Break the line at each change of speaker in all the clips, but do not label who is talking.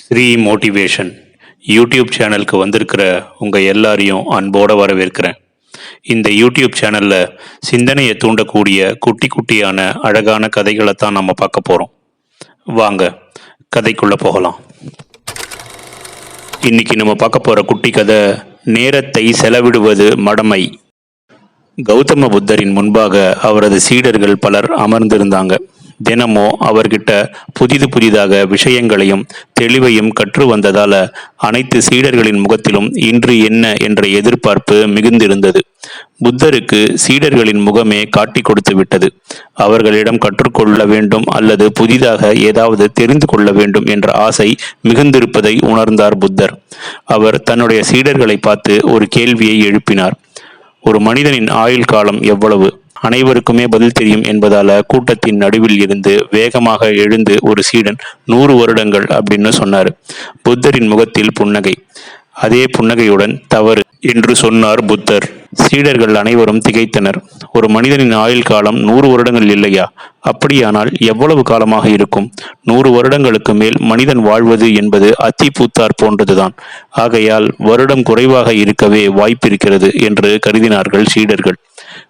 Sri motivation YouTube சேனலுக்கு வந்திருக்கிற உங்கள் எல்லாரையும் அன்போடு வரவேற்கிறேன். இந்த யூடியூப் சேனலில் சிந்தனையை தூண்டக்கூடிய குட்டி குட்டியான அழகான கதைகளை தான் நம்ம பார்க்க போகிறோம் வாங்க கதைக்குள்ளே போகலாம். இன்னைக்கு நம்ம பார்க்க போகிற குட்டி கதை நேரத்தை செலவிடுவது மடமை கௌதம புத்தரின் முன்பாக அவரது சீடர்கள் பலர் அமர்ந்திருந்தாங்க. தினமோ அவர்கிட்ட புதிது புதிதாக விஷயங்களையும் தெளிவையும் கற்று வந்ததால அனைத்து சீடர்களின் முகத்திலும் இன்று என்ன என்ற எதிர்பார்ப்பு மிகுந்திருந்தது. புத்தருக்கு சீடர்களின் முகமே காட்டி கொடுத்து விட்டது. அவர்களிடம் கற்றுக்கொள்ள வேண்டும் அல்லது புதிதாக ஏதாவது தெரிந்து கொள்ள வேண்டும் என்ற ஆசை மிகுந்திருப்பதை உணர்ந்தார் புத்தர். அவர் தன்னுடைய சீடர்களை பார்த்து ஒரு கேள்வியை எழுப்பினார். ஒரு மனிதனின் ஆயுள் காலம் எவ்வளவு? அனைவருக்குமே பதில் தெரியும் என்பதால கூட்டத்தின் நடுவில் இருந்து வேகமாக எழுந்து ஒரு சீடன் நூறு வருடங்கள் அப்படின்னு சொன்னார். புத்தரின் முகத்தில் புன்னகை. அதே புன்னகையுடன் தவறு என்று சொன்னார் புத்தர். சீடர்கள் அனைவரும் திகைத்தனர். ஒரு மனிதனின் ஆயுள் காலம் நூறு வருடங்கள் இல்லையா? அப்படியானால் எவ்வளவு காலமாக இருக்கும்? நூறு வருடங்களுக்கு மேல் மனிதன் வாழ்வது என்பது அத்தி பூத்தார் போன்றதுதான். ஆகையால் வருடம் குறைவாக இருக்கவே வாய்ப்பிருக்கிறது என்று கருதினார்கள் சீடர்கள்.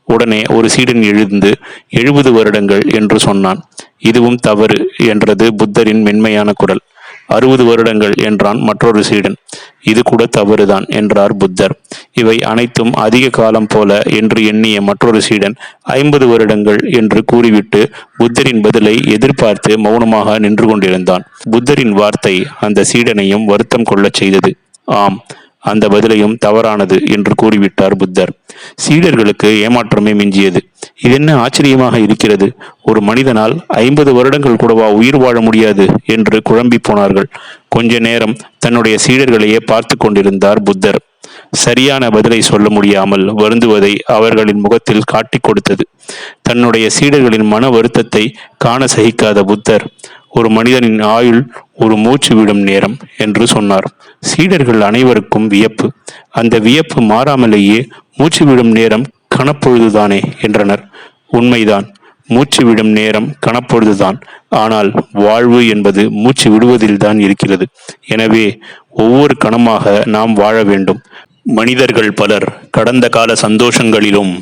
உடனே ஒரு சீடன் எழுந்து எழுபது வருடங்கள் என்று சொன்னான். இதுவும் தவறு என்றது புத்தரின் மென்மையான குரல். அறுபது வருடங்கள் என்றான் மற்றொரு சீடன். இது கூட தவறுதான் என்றார் புத்தர். இவை அனைத்தும் அதிக காலம் போல என்று எண்ணிய மற்றொரு சீடன் ஐம்பது வருடங்கள் என்று கூறிவிட்டு புத்தரின் பதிலை எதிர்பார்த்து மௌனமாக நின்று கொண்டிருந்தான். புத்தரின் வார்த்தை அந்த சீடனையும் வருத்தம் கொள்ளச் செய்தது. ஆம் அந்த பதிலையும் தவறானது என்று கூறிவிட்டார் புத்தர். சீடர்களுக்கு ஏமாற்றமே மிஞ்சியது. இது என்ன ஆச்சரியமாக இருக்கிறது? ஒரு மனிதனால் ஐம்பது வருடங்கள் கூடவா உயிர் வாழ முடியாது என்று குழம்பி போனார்கள். கொஞ்ச நேரம் தன்னுடைய சீடர்களையே பார்த்து கொண்டிருந்தார் புத்தர். சரியான பதிலை சொல்ல முடியாமல் வருந்துவதை அவர்களின் முகத்தில் காட்டிக் கொடுத்தது. தன்னுடைய சீடர்களின் மன வருத்தத்தை காண சகிக்காத புத்தர் ஒரு மனிதனின் ஆயுள் ஒரு மூச்சு விடும் நேரம் என்று சொன்னார். சீடர்கள் அனைவருக்கும் வியப்பு. அந்த வியப்பு மாறாமலேயே மூச்சு விடும் நேரம் கணப்பொழுதுதானே என்றனர். உண்மைதான். மூச்சு விடும் நேரம் கணப்பொழுதுதான் ஆனால் வாழ்வு என்பது மூச்சு விடுவதில்தான் இருக்கிறது. எனவே ஒவ்வொரு கணமாக நாம் வாழ வேண்டும். மனிதர்கள் பலர் கடந்த கால சந்தோஷங்களிலும்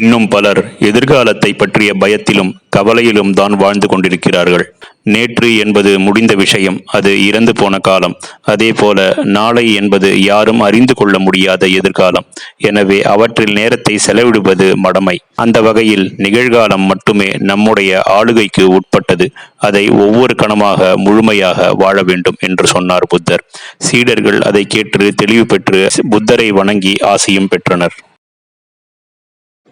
இன்னும் பலர் எதிர்காலத்தை பற்றிய பயத்திலும் கவலையிலும் தான் வாழ்ந்து கொண்டிருக்கிறார்கள். நேற்று என்பது முடிந்த விஷயம் அது இறந்து போன காலம். அதே போல நாளை என்பது யாரும் அறிந்து கொள்ள முடியாத எதிர்காலம். எனவே அவற்றில் நேரத்தை செலவிடுவது மடமை. அந்த வகையில் நிகழ்காலம் மட்டுமே நம்முடைய ஆளுகைக்கு உட்பட்டது. அதை ஒவ்வொரு கணமாக முழுமையாக வாழ வேண்டும் என்று சொன்னார் புத்தர். சீடர்கள் அதை கேட்டு தெளிவு பெற்று புத்தரை வணங்கி ஆசையும் பெற்றனர்.